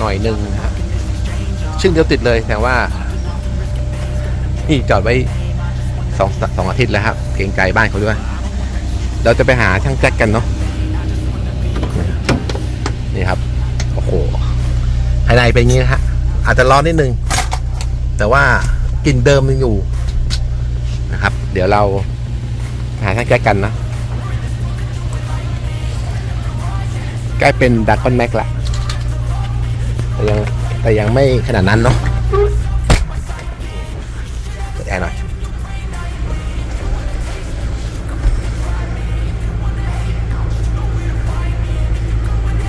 หน่อยหนึ่งนะชึ่งเดียวติดเลยแต่ว่า นี่จอดไว้สองสองอาทิตย์แล้วครับเกรงใจบ้านเขาด้วย เราจะไปหาช่างแจ็คกันเนาะนี่ครับโอ้โหภายในเป็นอย่างนี้นะฮะอาจจะร้อนนิดนึง แต่ว่ากลิ่นเดิมยังอยู่นะครับ เดี๋ยวเราหาทางแก้กันนะใกล้เป็นดักคอนแม็กละ แต่ยังแต่ยังไม่ขนาดนั้นเนาะเปิดแอร์หน่อย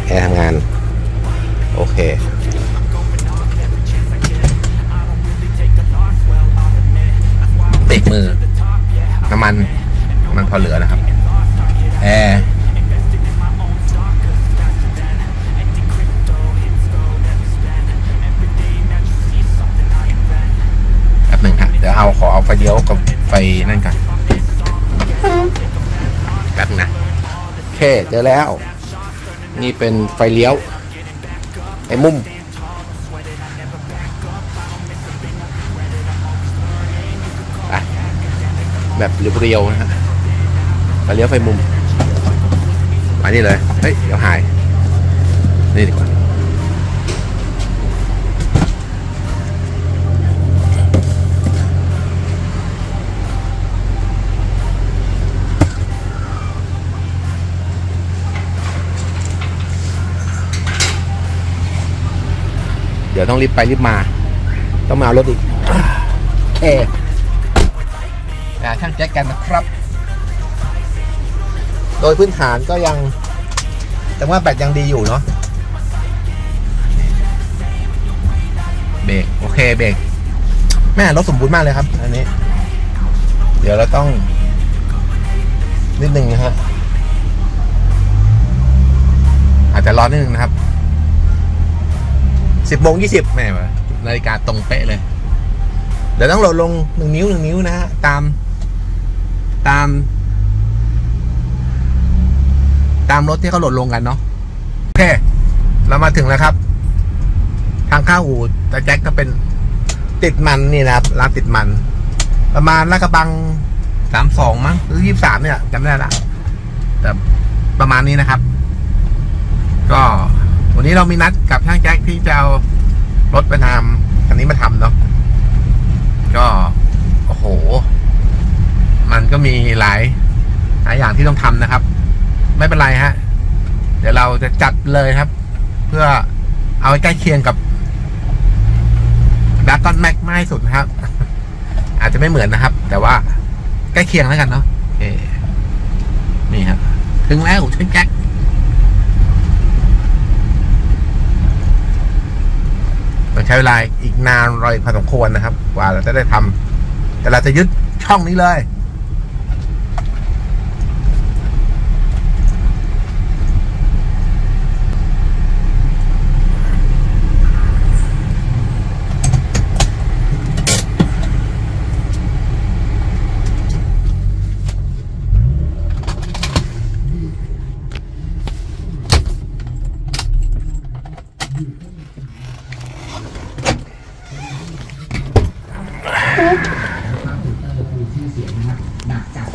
แอร์ทำงาน โอเคเบรกมือ น้ำมัน มันพอเหลือนะครับ แอร์ ไฟเดียวกับไฟนั่นกันแป๊บนะโอเคเจอแล้ว นี่เป็นไฟเลี้ยว ไอ้มุมแบบเรียวๆนะฮะไฟเลี้ยวไฟมุมมานี่เลย เฮ้ย เดี๋ยวหาย นี่ดีกว่า เดี๋ยวต้องรีบไปรีบมา ต้องมาเอารถอีกโอเคช่างแจ็คกันนะครับ โดยพื้นฐานก็ยัง แต่ว่าแบตยังดีอยู่เนาะเบรกโอเคเบรกแม่รถสมบูรณ์มากเลยครับ อันนี้ เดี๋ยวเราต้อง นิดนึงนะฮะอาจจะร้อนนิดนึงนะครับ สิบโมงยี่สิบแม่วะนาฬิกาตรงเป๊ะเลย เดี๋ยวต้องโหลดลงหนึ่งนิ้วหนึ่งนิ้วนะฮะ ตาม ตาม ตามรถที่เขาโหลดลงกันเนาะโอเค เรามาถึงแล้วครับ ทางเข้าอู่แต่แจ็คก็เป็นติดมันนี่นะครับร้านติดมัน ประมาณลาดกระบังสามสองมั้งหรือยี่สามเนี่ยจำไม่ได้ละแต่ประมาณนี้นะครับ ก็ วันนี้เรามีนัดกับช่างแจ็คที่จะเอารถไปทำคันนี้มาทำเนาะก็โอ้โห มันก็มีหลายหลายอย่างที่ต้องทำนะครับ ไม่เป็นไรฮะ เดี๋ยวเราจะจัดเลยครับ เพื่อเอาใใกล้เคียงกับดักกอนแม็กมากที่สุดนะครับ อาจจะไม่เหมือนนะครับ แต่ว่าใกล้เคียงแล้วกันเนาะโอเคนี่ครับถึงแล้วช่างแจ็ค ต้อง ใช้เวลาอีกนานรอยพอสมควรนะครับ กว่าเราจะได้ทำแต่เราจะยึดช่องนี้เลย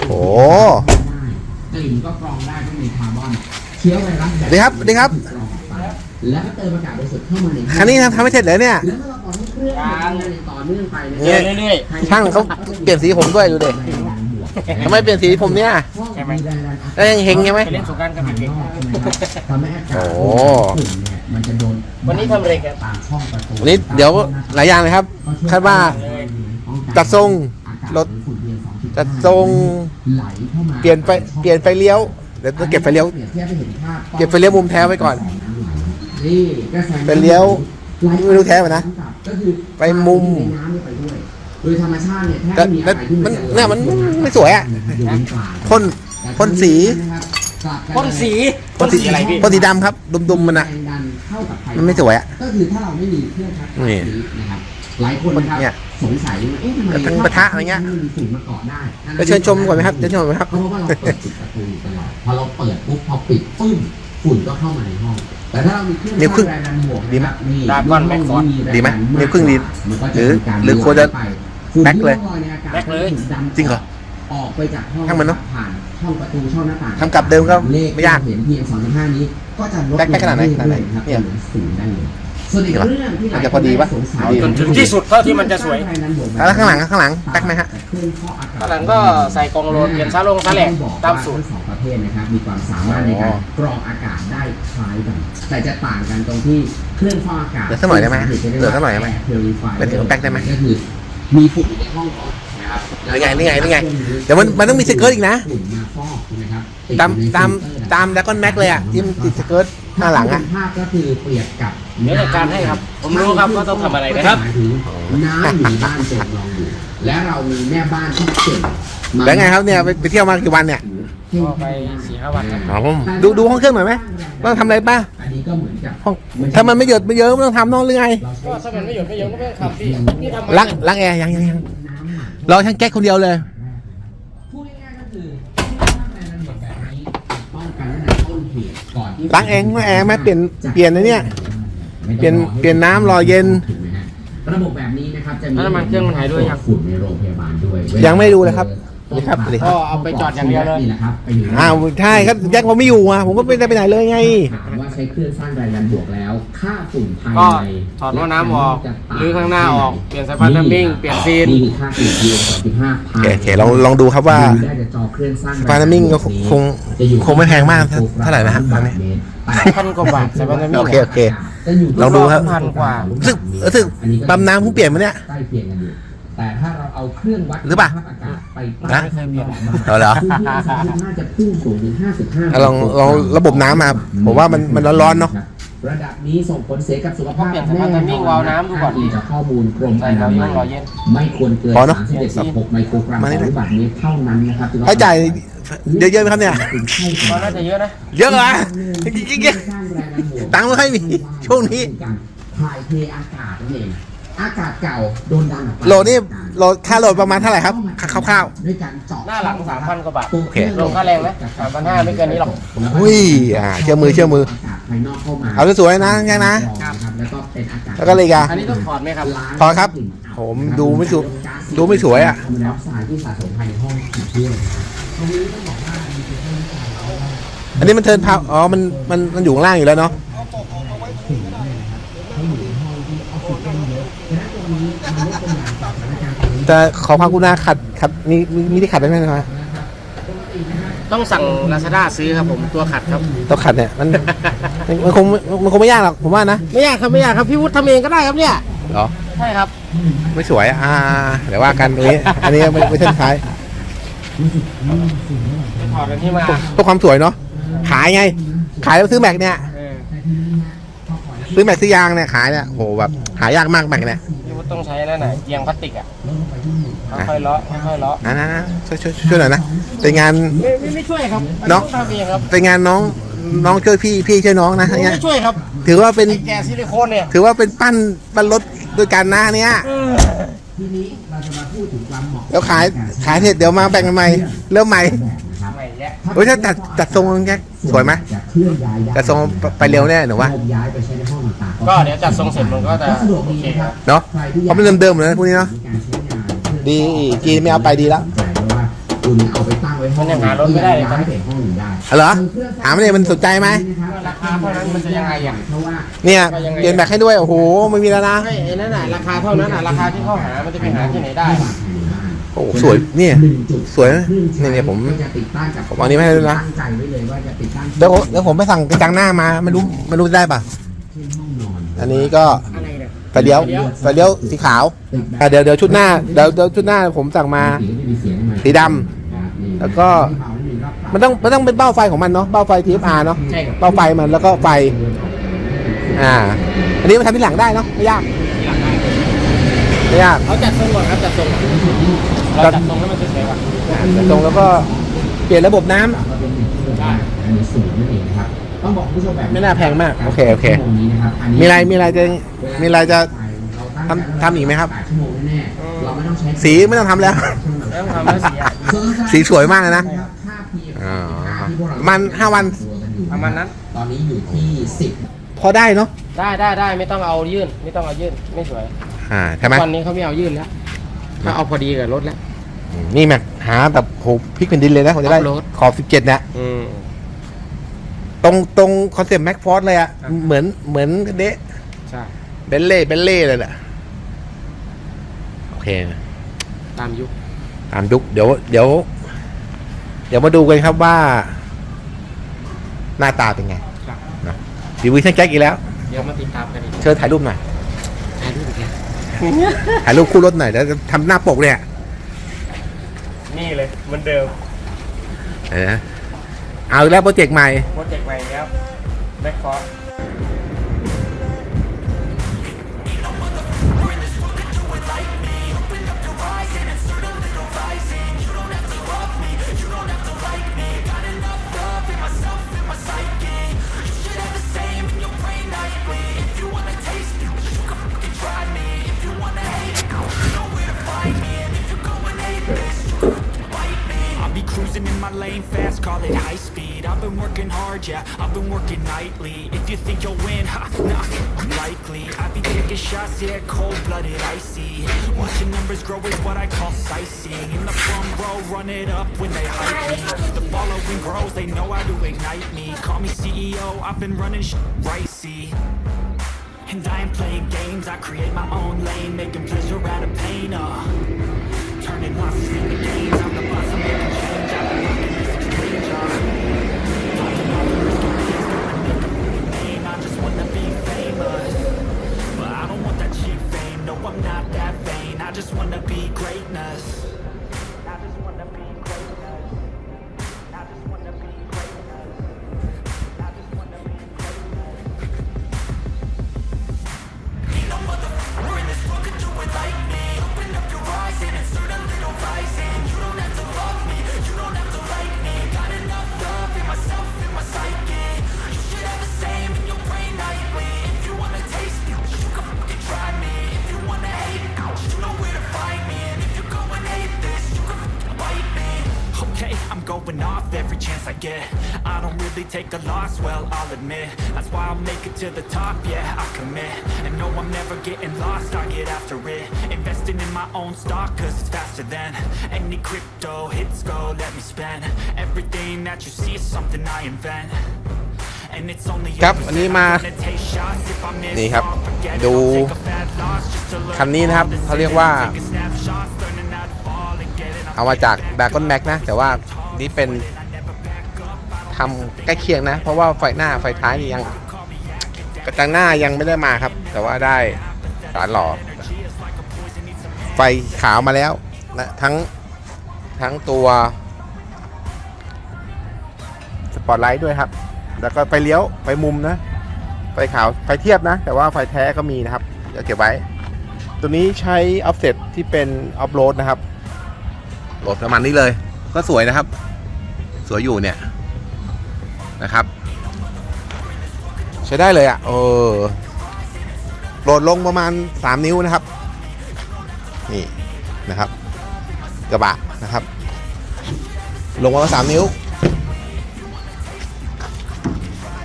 โอ้ กลิ่นก็กรองได้ก็มีคาร์บอนเชื้อไวรัส สวัส ดีครับสวัสดีครับกรองออกไปแล้วก็เติมอากาศบริสุทธิ์เข้ามาในคันนี้ทำไม่เสร็จเลยเนี่ย แล้วเมื่อเราปล่อยให้เครื่องทำงานต่อเนื่องไปเนี่เนี่ยยช่างเขาเปลี่ยนสีผมด้วยดูดิทำไมเปลี่ยนสีผมเนี่ยใช่ไหมแล้วยังเฮงใช่ไหม ไปเล่นสงกรารกันเด็กทำให้อากาศโอ้ ฝุ่นเนี่ยมันจะโดนวันนี้ทำอะไรกันตามช่องประตูวันนี้เดี๋ยวหลายอย่างเลยครับ คาดว่าจัดทรง รถ จัดทรง ไหลเข้ามาเปลี่ยนไฟเปลี่ยนไฟเลี้ยว เดี๋ยวต้องเก็บไฟเลี้ยวปรีบทีบให้เห็นภาพเก็บไฟเลี้ยวมุมแท้ไว้ก่อนนี่กระแสไฟเลี้ยวไม่รู้แท้ป่ะนะก็คือไปมุมในน้ำเนี่ยไปด้วยโดยธรรมชาติเนี่ยแทแต่บไม่มีอะไรที่มันจะเนี่ยมันไม่สวยอะอยู่ในป่าพ่นพ่นสีพ่นสีพ่นสีอะไรพี่พ่นสีดำครับดุมๆมันอะแรงดันเท่ากับไฟมันไม่สวยอะก็คือถ้าเราไม่มีเครื่องชักนี่นี้นะครับหลายคนนะครับเนี่ย สงสัยว่าเอ๊ะทำไมกระทั่งปะทะอะไรเงี้ยมันมีฝุ่นมาเกาะได้จะเชิญชมก่อนไหมครับเชิญชมก่อนไหมครับ เพราะว่าเราเปิดปิดประตูอยู่ตลอดพอเราเปิดปุ๊บพอปิดปึ้งฝุ่นก็เข้ามาในห้อง แต่ถ้าเรามีเครื่องนิ้วครึ่งแรงดันบวกดีไหมนะครับนี่ดราก้อนแบ็คฟอร์ดดีไหมนิ้วครึ่งดีมันก็จะหรือมีการหรือควรจะไปฝุ่นแบ็คเลยที่ร่องรอในอากาศแบ็คเลยฝุ่นดำจริงเหรอ ออกไปจากห้องช่างมันเนอะผ่านช่องประตูช่องหน้าต่างทำกลับเดิมก็เลขไม่ยากที่เห็นเพียง2.5นี้ ก็จะลดแบ็คแบ็คขนาดไหนขนาดไหนครับเนี่ยเหลือศูนย์ได้เลย ส่วนอีกเรื่องที่หลายมันจะพอดีปะสงสัยเอาจนถึงที่สุดเท่าที่มันจะสวยแล้วข้างหลังข้างหลังแบ็คไหมฮะข้างหลังก็ใส่กองโหลดเปลี่ยนซาลงซาแหลกตามสูตรทั้งสองประเภทนะครับมีความสามารถในการกรองอากาศได้คล้ายกัน แต่จะต่างกันตรงที่เครื่องฟอกอากาศเหลือสักหน่อยได้ไหมเหลือสักหน่อยได้ไหม Purifier เป็นถึงแบ็คได้ไหมก็คือมีฝุ่นในห้อง นะครับนี่ไงนี่ไงนี่ไงเดี๋ยวมันมันต้องมีสเกิร์ตอีกนะฝุ่นมาฟอกนะครับตามตามตามดักกอนแม็กเลยอะที่มันติดสเกิร์ตข้างหลังอะภาพก็คือเปรียบกับเดี๋ยวจัดการให้ครับ ผมรู้ครับว่าต้องทำอะไรนะครับหมายถึงน้ำอยู่ในบ้านจมลองอยู่และเรามีแม่บ้านที่เก่งมาแล้วไงครับเนี่ยไปไปเที่ยวมากี่วันเนี่ยก็ไปสี่ห้าวันครับอ๋อผมดูดูห้องเครื่องหน่อยไหมว่าต้องทำอะไรป่ะอันนี้ก็เหมือนกับห้องถ้ามันไม่หยดไม่เยอะไม่ต้องทำนอกหรือไงเราใช้ก็ถ้ามันไม่หยุดไม่หยุดก็ไม่ต้องขับพี่นี่ทำไมล้างล้างแอร์ยังยังยัง น้ำหมักรอช่างแก๊กคนเดียวเลย พูดง่ายๆก็คือที่ทำในระบบแบบนี้ป้องกันตั้งแต่ต้นเหตุก่อนที่ล้างเองไม่แอร์ไหมเปลี่ยนเปลี่ยนนะเนี่ยเปลี่ยนเปลี่ยนน้ำรอเย็นถูกไหมฮะระบบแบบนี้นะครับจะมีแล้วน้ำมันเครื่องมันหายด้วยยัง ฝุ่นในโรงพยาบาลด้วยยังไม่ดูเลยครับ นี่ครับนี่ก็เอาไปจอดอย่างเดียวเลย นี่แหละครับไปอยู่ในอ้าวใช่ครับแจ็คผมไม่อยู่อะผมก็ไม่ได้ไปไหนเลยไง ถามว่าใช้เครื่องสร้างแรงดันบวกแล้ว ค่าฝุ่นภายก็ในถอดหม้อน้ำออกหรือข้างหน้าออกเปลี่ยนสายพานทัมมิ่งเปลี่ยนซีน นี่คือค่าเฉลี่ย2.5โอเคโอเคลองลองดูครับว่า ได้จากจอเครื่องสร้างแรงฟานามิงก็คงจะอยู่คงไม่แพงมากเท่าเท่าไหร่นะฮะตอนนี้ พันกว่าบาทสายพานทัมมิ่งโอเค โอเคจะอยู่ลองดูครับ พันกว่า รู้สึกรู้สึกปั๊มน้ำเพิ่งเปลี่ยนมาเนี่ย ใกล้เคียงกันอยู่ แต่ถ้า เราเอาเครื่องวัดหรือเปล่าคุณภพอากาศไปนะตั้งเอาเหรอ พื้นที่น่าจะพุ่งสูงถึง55อะลองลองระบบน้ำมาผมว่ามันมันร้อนๆเนาะ ระดับนี้ส่งผลเสียกับสุขภาพเปลี่ยนสายพานทัมมิ่งวาล์วน้ำดูก่อนดีจากข้อมูลกรมใส่อเรานาย่มัองยรอเย็น ไม่ควรเกินพอเนอะ31.6ไมโครกรัมมานี่ต่อนะ ลูกบาศก์เมตรเท่านั้นนะครับค่าใช้จ่ายเยอะๆไหมครับเนี่ย ก็น่าจะเยอะนะ เยอะเหรอตังค์ไม่ค่อยมีช่วงนี้ถ่ายเทอากาศนั่นเอง อากาศเก่าโดนดันออกไปโหลดนี่โหลดค่าโหลดประมาณเท่าไหร่ครับคร่าวด้วยการเจาะหน้าหลังสามพันกว่าบาทตัวโอเคลงค่าแรงนะ3,500ไม่เกินนี้หรอกๆอุ้ยอ่าเชื่อมือเชื่อมือากาศภายนอกเข้ามาเอาสวยๆนะแค่นะครับแล้วก็เป็นอากาศแล้วก็เลยอีกอะอันนี้ต้องถอดไหมครับพอครับ ผมดูไม่สวยดูไม่สวยอะคาร์บอนไดออกไซด์ที่สะสมภายในห้องติดเชื้อตรงนี้ต้องบอกว่ามีเป็นเรื่องการเอาไว้อันนี้มันเทิร์นพาวอ๋อมันมันมันอยู่ข้างล่างอยู่แล้วเนาะ จากสถานการณ์ตรงนี้จะขอความกรุณาขัดขัดมีมีมีที่ขัดได้ไหมครับต้องสั่งลาซาด้าซื้อครับผมตัวขัดครับต้องขัดเนี่ยมันมันมันคงมันคงไม่ยากหรอกผมว่านะไม่ยากครับไม่ยากครับพี่วุฒิทำเองก็ได้ครับเนี่ยเหรอใช่ครับไม่สวยอะอ่าเดี๋ยวว่ากันตรงนี้อันนี้ไม่ไม่ใช่ท้ายถอดอันที่มาเพื่อความสวยเนาะขายไง ขายแล้วซื้อแม็กเนี่ยเออซื้อแม็กซื้อยางเนี่ยขายเนี่ยโหแบบหายากมากแม็กเนี่ยพี่วุฒิ ต้องใช้นั่นน่ะเยียงพลาสติกอะค่อยๆเลาะค่อยๆเลาะนะนะนะช่วยช่วยช่วยหน่อยนะเป็นงาน ไม่ไม่ไม่ช่วยครับเนาะต้องทำเองครับเป็นงานน้องน้องช่วยพี่พี่ช่วยน้องนะเนี่ยไม่ช่วยครับถือว่าเป็นไอ้แกซิลิโคนเนี่ยถือว่าเป็นปั้นปั้นรถด้วยกันนะเนี่ยทีนี้เราจะมาพูดถึงความเหมาะแล้วขายขายเสร็จเดี๋ยวมาแบ่งกันใหม่เริ่มใหม่แบบนะครับใหม่แล้วโอ้ยถ้าจัดจัดทรงแจ็ค สวยไหมจะเคลื่อนย้ายได้จัดทรงไปเร็วแน่หนูว่าโยย้ายไปใช้ในห้องต่างๆก็เดี๋ยวจัดทรงเสร็จมันก็จะสะดวกโอดีเคนะคครัรับบเนาะใครที่อยเพราะมันเดิมๆเหมือนกันพวกนี้เนาะมีการใช้งานดีจีนไม่เอาไปดีแล้วใจเพราะว่าคุณเอาไปตั้งไว้ห้องมันยังหารถไม่ได้เลยครับย้ายไปห้องหนึ่งได้เหรอถามมันเลยมันสนใจไหมราคาเท่านั้นมันจะยังไงอะเพราะว่าเนี่ยเปลี่ยนแบกให้ด้วยโอ้โหไม่มีแล้วนะไม่ไอ้นั่นน่ะราคาเท่านั้นน่ะราคาที่เขาหามันจะไปหาที่ไหนได้ล่ะ โอ้โหสวยเนี่ยหนึ่งจุดสวยนะนี่เนี่ยผมก็จะติดตั้งกับผมเอาอันนี้มาให้ด้วยนะตั้งใจไว้เลยว่าจะติดตั้งเดี๋ยวผมเดี๋ยวผมไปสั่งกระจังหน้ามาไม่รู้ไม่รู้ได้ป่ะที่ห้องนอนอันนี้ก็อะไรเนี่ยไฟเลี้ยวไฟเลี้ยวสีขาวติดแบบอะเดี๋ยวเดี๋ยวชุดหน้าเดี๋ยวเดี๋ยวชุดหน้าผมสั่งมาสีไม่มีเสียงมา สีดำแล้วก็มันต้องมันต้องเป็นเบ้าไฟของมันเนาะเบ้าไฟ TFR เนาะใช่ครับเบ้าไฟมันแล้วก็ไฟ อ่า อันนี้มาทำที่หลังได้เนาะไม่ยากที่หลังได้ไม่ ยากเอาจัดทรงก่อนครับจัดทรงก่อนเราจัดทรงให้มันสวยๆก่อนอ่าเดี๋ยวตรงแล้วก็เปลี่ยนระบบน้ำได้อันนี้สูงนั่นเองนะครับต้องบอกคุณผู้ชมแบบไม่น่าแพงมากโอเคโอเค ชั่วโมงนี้นะครับอันนี้มีอะไรมีอะไรจะมีอะไรจะเราตั้งทำทำอีกไหมครับ แปดชั่วโมงแน่ๆเราไม่ต้องใช้สีไม่ต้องทำแล้ว แล้วทำแล้วสีอะสีสวยมากเลยนะค่า PM อ๋อที่พวกเมันห้าวัน ประมาณนั้น ตอนนี้อยู่ที่สิบ พอได้เนาะได้ได้ได้ไม่ต้องเอายื่น ไม่ต้องเอายื่น ไม่สวย อ่าใช่ไหมวันนี้เขาไม่เอายื่นแล้วเขาเอาพอดีกับรถแล้ว นี่แม็กหาแบบโหพลิกแผ่นดินเลยนะผมจะได้ Off-road ขอบสิบเจ็ดเนี่ยอืม ตรงตรงคอนเซ็ปต์แม็กฟอร์ดเลยอะครับ เหมือนเหมือนเดะใช่เบลเล่เบลเล่เลยแหละโอเค ตามยุคตามยุคเดี๋ยว เดี๋ยว เดี๋ยวมาดูกันครับว่า หน้าตาเป็นไงครับนะดีวิชั่นแจ็คอีกแล้ว เดี๋ยวมาติดตามกันอีก เชิญถ่ายรูปหน่อยถ่ายรูปอีกแล้ว ถ่ายรูปคู่รถหน่อยแล้วจะทำหน้าปกเนี่ยนี่เลยเหมือนเดิมเออเอาอีกแล้วโปรเจกต์ใหม่โปรเจกต์ใหม่แล้วแบ็คฟอร์ fast, call it high speed. I've been working hard, yeah, I've been working nightly. If you think you'll win, ha, nah, unlikely. I be taking shots, yeah, cold blooded, icy. Watching numbers grow is what I call sightseeing. In the front row, run it up when they hype me. The following grows, they know how to ignite me. Call me CEO, I've been running sh- right. And I ain't playing games, I create my own lane, making pleasure out of pain, uh. Turning losses into gains, I'm not that vain, I just wanna be greatness. Than any crypto hits go. Let me spend everything that you see is something I invent. And it's only ครับวันนี้มานี่นี่ครับ ดู คันนี้นะครับเขาเรียกว่า เอามาจากดากอนแม็กนะ แต่ว่านี่เป็นทำใกล้เคียงนะ เพราะว่าไฟหน้าไฟท้ายนี่ยังกระจังหน้ายังไม่ได้มาครับ แต่ว่าได้สารหล่อไฟขาวมาแล้ว นะทั้งทั้งตัวสปอตไลท์ด้วยครับ แล้วก็ไฟเลี้ยวไฟมุมนะ ไฟขาวไฟเทียบนะ แต่ว่าไฟแท้ก็มีนะครับเดี๋ยวเก็บไว้ ตัวนี้ใช้ออฟเซ็ตที่เป็นออฟโรดนะครับโหลดประมาณนี้เลย ก็สวยนะครับ สวยอยู่เนี่ยนะครับ ใช้ได้เลยอะ่ะเออโหลดลงประมาณ 3 นิ้วนะครับ นี่นะครับ กระบะนะครับ ลงมาสามนิ้ว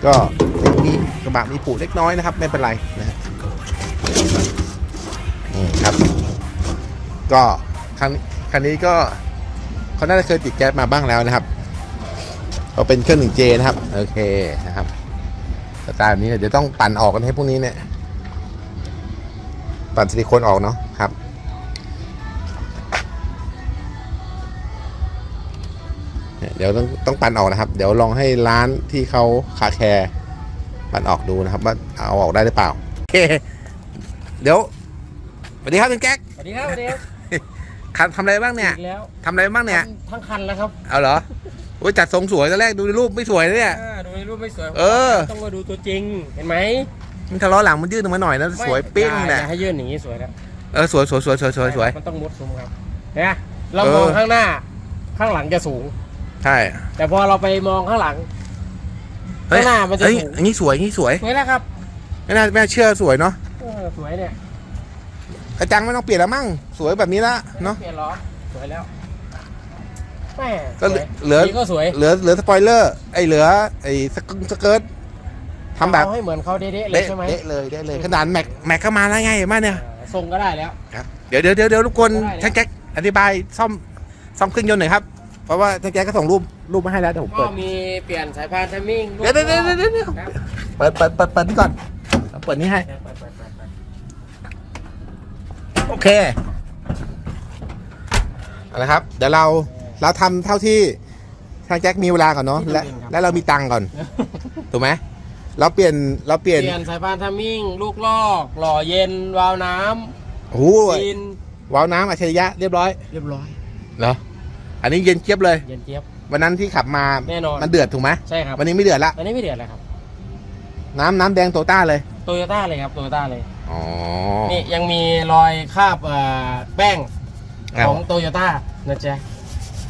ก็มีกระบะมีปูเล็กน้อยนะครับ ไม่เป็นไรนะฮะนี่ครับ ก็คันคันนี้ก็เขาน่าจะเคยติดแก๊สมาบ้างแล้วนะครับเขาเป็นเครื่องหนึ่งเจนะครับ โอเคนะครับสไตล์แบบนี้เดี๋ยวต้องปั่นออกกันให้พวกนี้เนี่ยปั่นซิลิโคนออกเนาะ ดี๋ยวต้องต้องปั่นออกนะครับ เดี๋ยวลองให้ร้านที่เขาคาแคร์ปั่นออกดูนะครับ ว่าเอาออกได้หรือเปล่าโอเคเดี๋ยวสวัสดีครับคุณแก๊กสวัสดีครับสวัสดีครับคันทำอะไรบ้างเนี่ยอีกแล้วทำอะไรบ้างเนี่ยทั้งคันแล้วครับเอาเหรอโอ้ยจัดทรงสวยตอนแรกดูในรูปไม่สวยเลยเนี่ยอ่าดูในรูปไม่สวยเออต้องมาดูตัวจริงเห็นไหมมันทะล้อหลังมันยืดออกมาหน่อยนะสวยปิ้งอเนี่ยย่าให้ยื่นอย่างนี้สวยนะเออสวยสวยสวยสวยสวยสวยมันต้องมุดซุ้มครับเนี่ยเราเออมองข้างหน้า ข้างหลังจะสูง ใช่แต่พอเราไปมองข้างหลัง เฮ้ยข้างหน้ามันจะเฮ้ยสูงอันนี้สวยอันนี้สวยสวยแล้วครับไม่น่าไม่น่าเชื่อสวยเนาะเออสวยเนี่ยกระจังไม่ต้องเปลี่ยนแล้วมั้งสวยแบบนี้ละเนาะ เปลี่ยนล้อสวยแล้วแม่ก็สวยเหลือสีก็สวยเหลือเหลือสปอยเลอร์ไอเหลือไอสกสเกิร์ตทำแบบเอาให้เหมือนเขาเด๊ะๆเลยเด๊ะใช่ไหมเด๊ะเลยเด๊ะเลยขนาดแม็กแม็กเข้ามาแล้วไงเห็นไหมเนี่ย เออทรงก็ได้แล้ว ครับเดี๋ยวเดี๋ยวเดี๋ยวเดี๋ยวรบกวนได้แล้วช่างแจ็คอธิบายซ่อมซ่อมเครื่องยนต์หน่อยครับ เพราะว่าช่างแจ็คก็ส่งรูปรูปมาให้แล้วเดี๋ยวผมก็เปิดมีเปลี่ยนสายพานทัมมิ่งเดี๋ยวเดี๋ยวเดี๋ยวเดี๋ยวเดี๋ยวครับเปิดเปิดเปิดเปิดนี่ก่อนเอาเปิดนี่ให้ไปไปไปไปโอเคเอาละครับ เดี๋ยวเราเราทำเท่าที่ช่างแจ็คมีเวลาก่อนเนาะและและเรามีตังค์ก่อนถูกไหมเราเปลี่ยนเราเปเปลี่ยนลี่ยนสายพานทัมมิ่ง ลูกลอก หล่อเย็น วาล์วน้โอ้โหำดินวาล์วน้ำอัจฉริยะเรียบร้อยเรียบร้อย เหรอ อันนี้เย็นเจี๊ยบเลย เย็นเจี๊ยบ วันนั้นที่ขับมาแน่นอน มันเดือดถูกไหมใช่ครับ วันนี้ไม่เดือดละ อันนี้ไม่เดือดเลยครับ น้ำน้ำแดงโตต้าเลย โตโยต้าเลยครับโตโยต้าเลย อ๋อ นี่ยังมีรอยคราบเอ่อแป้งอ้าขวองโตโยต้านะจ๊ะ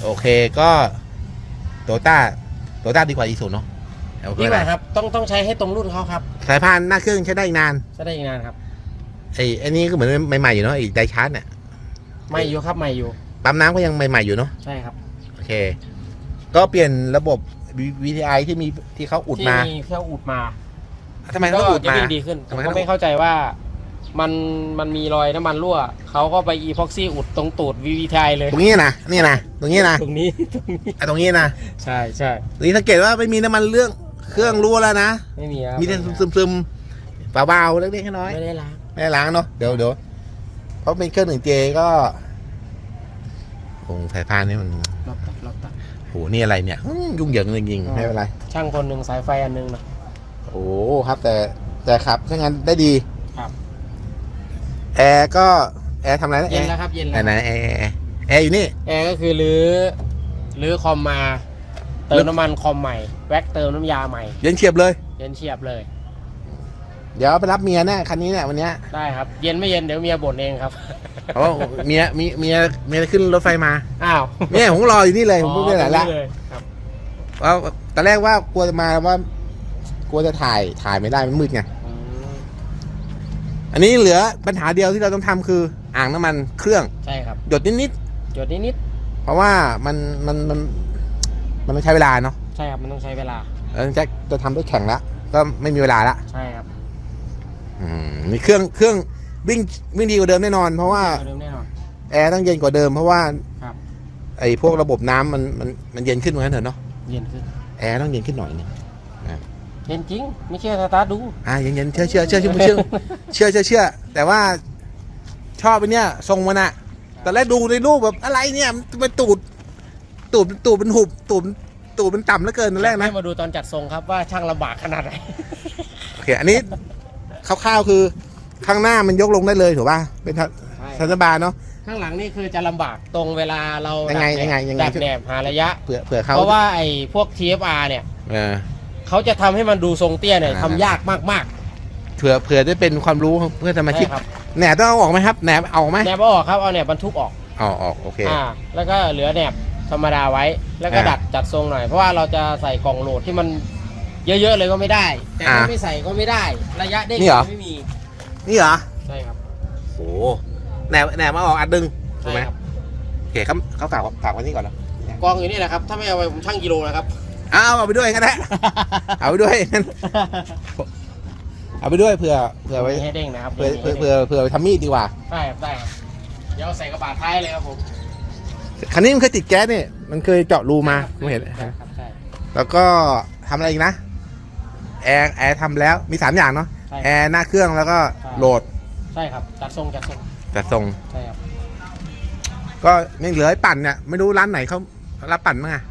โอเคก็โตต้าโตต้าดีกว่าอีซูเนาะโอเคนี่แหนะละครับ ต้องต้องใช้ให้ตรงรุ่นเขาครับสายพานหน้าเครื่องใช้ได้อีกนานจะได้อีกนานครับ ไอ้ไอ้นี่ก็เหมือนใหม่ๆอยู่เนาะไอ้ไดชาร์จเนี่ยใหม่อยู่ครับใหม่อยู่ ปั๊มน้ำก็ยังใหม่ๆอยู่เนาะใช่ครับโอเค ก็เปลี่ยนระบบ VTI ที่มีที่เขาอุดที่มามีเครื่องอุดมาทำไมก็เขาอุดจะมาวิ่งดีขึ้นผทำไมมเขาก็ไม่เข้าใจว่ามันมันมีรอยน้ำมันรั่วเขาก็ไปอีพ็อกซี่อุดตรงตูด VVTI เลย ตรงนี้นะนี่นะตรงนี้นะตรงนี้ตรงนี้ไอ้ตรงนี้นะใช่ใช่ตรงนี้สังเกตว่าไม่มีน้ำมันเรื่องเครื่องรั่วแล้วนะไม่มีครับมีแต่ซึมๆเบาๆเล็กๆน้อยๆไม่ได้ล้างไม่ได้ล้างเนาะเดี๋ยวเดี๋ยวเพราะเป็นเครื่องหนึ่งเจก็ คงสายพานนี่มันรอบตัดรอบตัดโหนี่อะไรเนี่ยอืมยุ่งเหยิงจริงๆไม่เป็นไร ช่างคนหนึ่งสายไฟอันหนึงนะ โอ้ครับแต่แต่ครับถ้างั้นได้ดีครับ แอร์ก็แอร์ทำอะไรนะแอเย็นร์แล้วครับเย็นไหแล้วนไหนแอร์แอร์แอร์แอร์อยู่นี่ แอร์ก็คือรื้อรื้อคอมมา เติมน้ำมันคอมใหม่ แว็กเติมน้ำยาใหม่ เย็นเฉียบเลย เย็นเฉียบเลย เดี๋ยวไปรับเมียแน่คันนี้เนี่ยวันเนี้ยได้ครับ เย็นไม่เย็นเดี๋ยวเมียบ่นเองครับเพราะว่าเมียมีเมียเมียขึ้นรถไฟมาอ้าวเนี่ยผมรออยู่นี่เลยผมพูดไม่ไหนละอ๋อตรงนี้เลยครับเพราะตอนแรกว่ากลัวจะมาว่ากลัวจะถ่ายถ่ายไม่ได้มันมืดไงอืมอันนี้เหลือปัญหาเดียวที่เราต้องทำคืออ่างน้ำมันเครื่องใช่ครับ หยดนิดจดนิดๆเพราะว่ามันมันมันมันต้องใช้เวลาเนาะๆใช่ครับมันต้องใช้เวลาแล้วแจ็คจะทำด้วยแข่งละก็ไม่มีเวลาละ ใช่ครับ อืมมีเครื่องเครื่องวิ่งวิ่งดีกว่าเดิมแน่นอน เพราะว่าเดิมแน่นอน แอร์ต้องเย็นกว่าเดิมเพราะว่าครับ ไอ้พวกระบบน้ำมันมันมันเย็นขึ้นเหมือนกันเถอะเนาะเย็นขึ้นแอร์ต้องเย็นขึ้นหน่อยหนึงเย็นจริง ไม่เชื่อสตาร์ทดู อ่าเย็นเย็นๆเชื่อเชื่อเชื่อเชื่อเชื่อเชื่อเชื่อเชื่อแต่ว่าชอบไปเนี่ยทรงมันอะตอนแรกดูในรูปแบบอะไรเนี่ยมันตูดตูดตูดเป็นหุบตูดตูดเป็นต่ำเหลือเกินตอนแรกนะ ให้มาดูตอนจัดทรงครับว่าช่างลำบากขนาดไหน โอเค อันนี้ คร่าวๆคือข้างหน้ามันยกลงได้เลยถูกป่ะเป็นทัใช่ทัศบาลเนาะ ข้างหลังนี่คือจะลำบากตรงเวลาเรายังไงดับแนบยังไงยังไง ดับแหนบหาระยะ เผื่อเผื่อเขาเพราะว่าไอ้พวก TFR เนี่ยเออ เขาจะทำให้มันดูทรงเตี้ยเนี่ยอ่า ทำยากมากเผื่อเผื่อได้เป็นความรู้เพื่อสๆมาชิกใช่ครับแหนบต้องเอาออกไหมครับแหนบเอาไหมแหนบเอาออกครับเอาแหนบบรรทุกออกเอาออกโอเค อ่าแล้วก็เหลือแหนบธรรมดาไว้ แล้วก็อ่า ดัดจัดทรงหน่อย เพราะว่าเราจะใส่กล่องโหลดที่มัน เยอะๆเลยก็ไม่ได้ แต่ถ้าอ่าไม่ใส่ก็ไม่ได้ ระยะเด้งนี่เหรอ ไม่มีนี่เหรอใช่ครับโอ้แหนบแหนบมาออกอัดดึงถูใช่กไหมครับโอเคเขาเขาฝากฝากไว้นี่ก่อนแล้วกองอยู่นี่แหละครับ ถ้าไม่เอาไปผมช่างกิโลนะครับ เอาเอาไปด้วยกันนะเอาไปด้วยงั้นเอาไปด้วยเผื่อเผื่อไว้มีให้เด้งนะครับเผื่อเผื่อเผื่อเผื่อไปทำมีดดีกว่า ได้ครับได้ครับเดี๋ยวเอาใส่กระบะท้ายเลยครับผมคันนี้มันเคยติดแก๊สเนี่ยมันเคยเจาะรูมาไม่เห็นใช่ครับใช่แล้วก็ทำอะไรอีกนะ แอร์แอร์ทำแล้วมีสามอย่างเนาะใช่แอร์หน้าเครื่องแล้วก็โหลดใช่ครับจัดทรงจัดทรงจัดทรงใช่ครับก็ยังเหลือไอ้ปั่นเนี่ยไม่รู้ร้านไหนเขารับปั่นมั้งอะ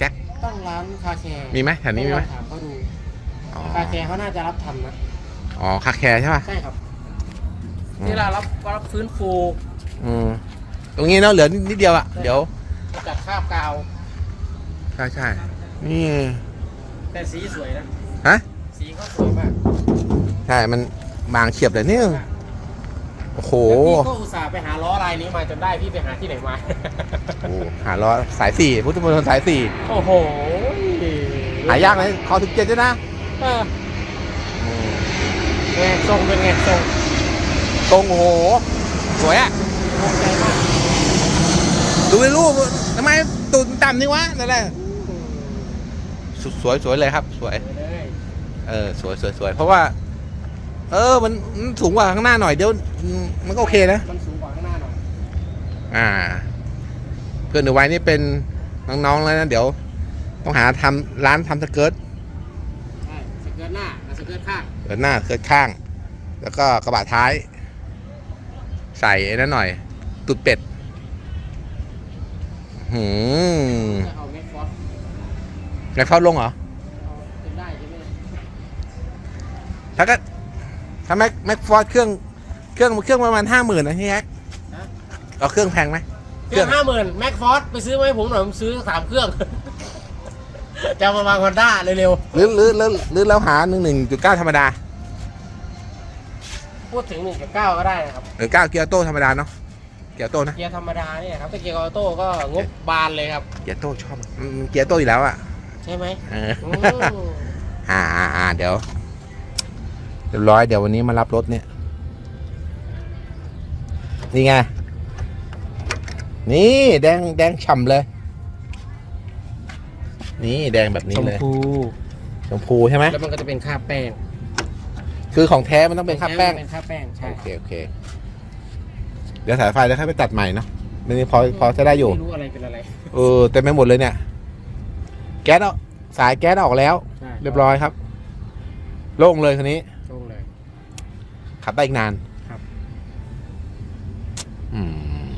แจ็คต้องร้านคาแคร์มีไหมแถวนี้มีไหมต้องลองถามเขาดูอ๋อคาแคร์เขาน่าจะรับทำนะอ๋อคาแคร์ใช่ป่ะใช่ครับอืมที่เรารับรับฟื้นฟูอืมตรงนี้เนาะเหลือนิดเดียวอะเดี๋ยวจัดคราบกาว ใช่ใช่นี่ แต่สีสวยนะ ฮะ สีเขาสวยมากไหนใช่ มันบางเฉียบเลยเนี่ยโอ้โห แล้วพี่ก็อุตส่าห์ไปหาล้อลายนี้มาจนได้พี่ไปหาที่ไหนมา โอ้โหหาล้อสายสี่พุทธมณฑลสายสี่โอ้โหหายากเลยคอถึงเจ็ดด้วยนะเออไงทรงเป็นไงทรงตรงโอ้โห สวยอะทรงใจมากดูในรูปทำไมตูดต่ำนี่วะนั่นแหละสสวยสวยเลยครับ สวยไปเลย เออสวยสวยสวยเพราะว่า เออมันมันสูงกว่าข้างหน้าหน่อยเดี๋ยวอืมมันก็โอเคนะ มันสูงกว่าข้างหน้าหน่อยอ่า เพื่อนหนูไว้นี่เป็นน้องๆแล้วนะเดี๋ยว ต้องหาทำร้านทำสเกิร์ตใช่สเกิร์ตหน้ากับสเกิร์ตข้างเกิดหน้าสเกิร์ตข้าง แล้วก็กระบะท้าย ใส่ไอ้นั่นหน่อย ตุดเป็ดหืมจะเอาเม็ดฟอส ไงเข้าลงเหรอ ถ้าก็ถ้าแม็กแม็กฟอร์ดเครื่องเครื่องเครื่องประมาณห้าหมื่นนะพี่แฮกเอาเครื่องแพงไหมเครื่องห้าหมื่นแม็กฟอสไปซื้อมาให้ผมหน่อยผมซื้อสามเครื่อง จะเอามาวางฮอนด้าเร็วหรือหรือหรือหรือเราหาหนึ่งหนึ่งจุดเก้าธรรมดาๆพูดถึงหนึ่งกับเก้าก็ได้นะครับหรือเก้าเกียร์โต้ธรรมดาเนาะเกียร์โต้นะเกียร์ธรรมดาเนี่ยครับถ้าเกียร์ออโต้ก็งบบานเลยครับเกียร์โต้ชอบอืมเกียร์โต้อยู่แล้วอะใช่ไหมเอออืมอ่าอ่าอ่าเดี๋ยว เรียบร้อยเดี๋ยววันนี้มารับรถเนี่ย นี่ไง นี่แดงแดงฉ่ำเลย นี่แดงแบบนี้ชมเลยพูชมพูใช่ไหมแล้วมันก็จะเป็นคราบแป้งคือของแท้มันต้องเป็นคราบแป้ง เป็นคราบแป้งใช่โอเคโอเค เดี๋ยวสายไฟแล้วค่อยไปตัดใหม่เนาะมันนี้พอพอจะได้อยู่ไม่รู้อะไรเป็นอะไรเออเต็มไปหมดเลยเนี่ย แก๊สเอาสายแก๊สออกแล้วใช่เรียบร้อยครับ โล่งเลยคันนี้ตรงเลย ขับได้อีกนานครับ อืม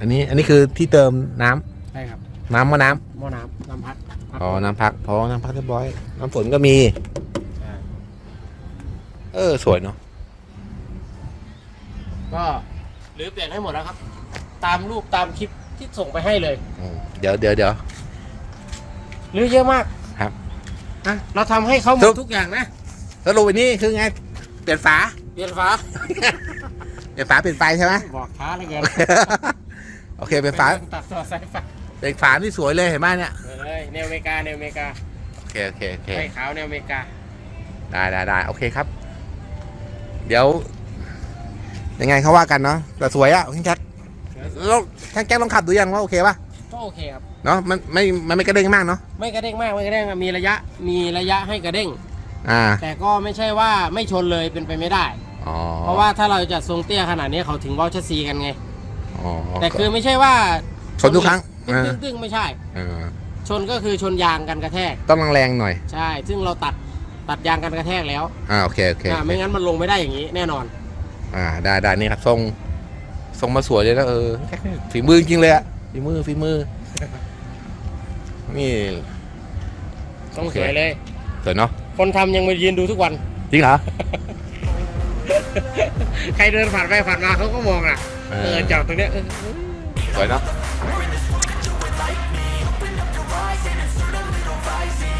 อันนี้ อันนี้คือที่เติมน้ำใช่ครับน้ำมะน้หม้อน้ำน้ำพักำอ๋อน้ำพักพอน้ำพักเรียบร้อย น้ำฝนก็มี ใช่เออ สวยเนาะก็หรือเปลี่ยนให้หมดแล้วครับ ตามรูปตามคลิปที่ส่งไปให้เลย อืมเดี๋ยวเดี๋ยวเดี๋ยว หรือเยอะมากครับนะเราทำให้เขาหมทุดก ทุกอย่างนะ สรุปอันนี้คือไง เปลี่ยนฝาเป ลี่ยนฟ้าเปลี่ยนฝาเปลี่ยนไฟใช่ไหมบอกช้าเหลยเกินโอเคเปลี่ยนฝาตัดต่อสายไฟเปลี่ยนฝาที่สวยเลยเห็นไหมเนี่ยเลยแนวอเมริกาแนวอเมริกาโอเคโอเคโอเคไฟขาวแนวอเมริกาได้ได้ได้โอเคครับ เดี๋ยว ยังไงเขาว่ากันเนาะแต่สวยอะช่างแจ็คแล้วช่างแจ็คลองขับดูยังว่าโอเคป่ะก็โอเคครับเนาะมันไม่มันไม่กระเด้งมากเนาะไม่กระเด้งมากไม่กระเด้งมีระยะมีระยะให้กระเด้งอ่าแต่ก็ไม่ใช่ว่าไม่ชนเลยเป็นไปไม่ได้ อ๋อเพราะว่าถ้าเราจะทรงเตี้ยขนาดนี้เขาถึงเว้าชัสซีกันไง อ๋อแต่คือไม่ใช่ว่าชนทุกครั้งตึ้งอ่าตึ้งตึ้งไม่ใช่ เออ ชนก็คือชนยางกันกระแทก ต้องแรงๆหน่อย ใช่ ซึ่งเราตัดตัดยางกันกระแทกแล้วอ่าโอเคโอเคอ่าไม่งั้นมันลงไม่ได้อย่างนี้แน่นอน อ่าได้ได้นี่ครับทรงทรงมาสวยเลยนะเออฝีมือจริงเลยอะฝีมือฝีมือ นี่ต้องโอเคสวยเลยสวยเนาะคนทำยังมายืนดูทุกวัน จริงเหรอ ใครเดินผ่านไปผ่านมาเขาก็มองอะ เอเอออจอดตรงเนี้ยเออสวยเนาะ I'll be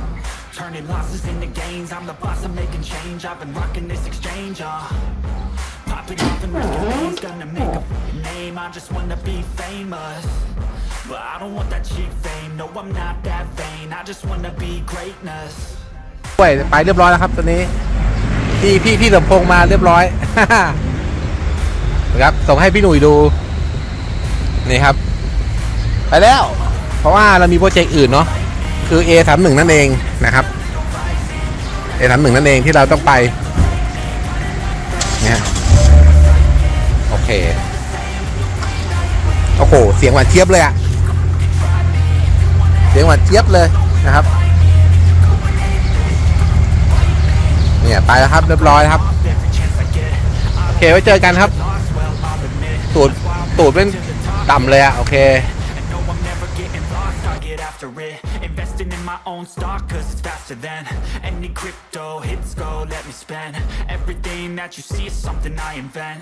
Turning losses into gains, I'm the boss, I'm making change. I've been rocking this exchange, uh. Popping off and risking names, gonna make a f- name. I just wanna be famous. But I don't want that cheap fame, no, I'm not that vain. I just wanna be greatness. ไปไปเรียบร้อยแล้วครับตอนนี้พี่พี่พี่สมพงษ์มาเรียบร้อย นะครับ ส่งให้พี่หนุ่ยดู นี่ครับ ไปแล้ว เพราะว่าเรามีโปรเจกต์อื่นเนาะ คือ A31 นั่นเองนะครับ A31 นั่นเองที่เราต้องไปเนี่ยโอเค โอ้โห เสียงหวานเจี๊ยบเลยอะเสียงหวานเจี๊ยบเลยนะครับ เนี่ยไปแล้วครับเรียบร้อยครับ โอเคไว้เจอกันครับ ตูดตูดเป็นต่ำเลยอะโอเค And no, own stock, cause it's faster than Any crypto hits go, let me spend Everything that you see is something I invent